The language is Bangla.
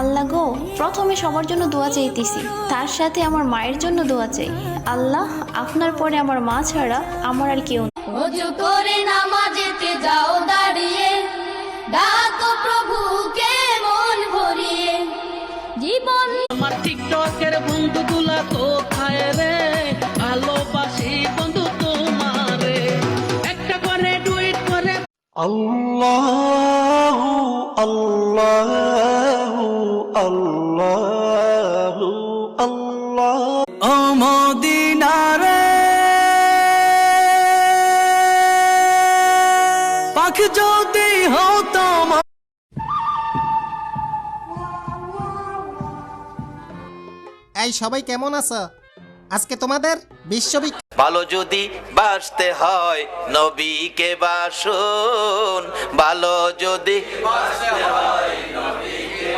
আল্লাহ গো প্রথমে সবার জন্য দোয়া চাইতেছি তার সাথে আমার মায়ের জন্য দোয়া চাই। আল্লাহ আপনার পরে আমার মা ছাড়া আমার আর কেউ অজু করে নামাজেতে যাও দাঁড়িয়ে ডাকো প্রভুকে মন ভরিয়ে। জীবন আমার টিকটকের বন্ধু গুলা কোথায় রে? ভালোবাসি বন্ধু তোমারে। একটা করে টুইট করে আল্লাহ আল্লাহ। আল্লাহ আল্লাহ। ও মদিনারে। পাখ যদি হতো এই সবাই কেমন আছো? আজকে তোমাদের বিশ্ববিখ্যাত ভালো যদি বাসতে হয় নবীকে বাসুন। ভালো যদি বাসতে হয়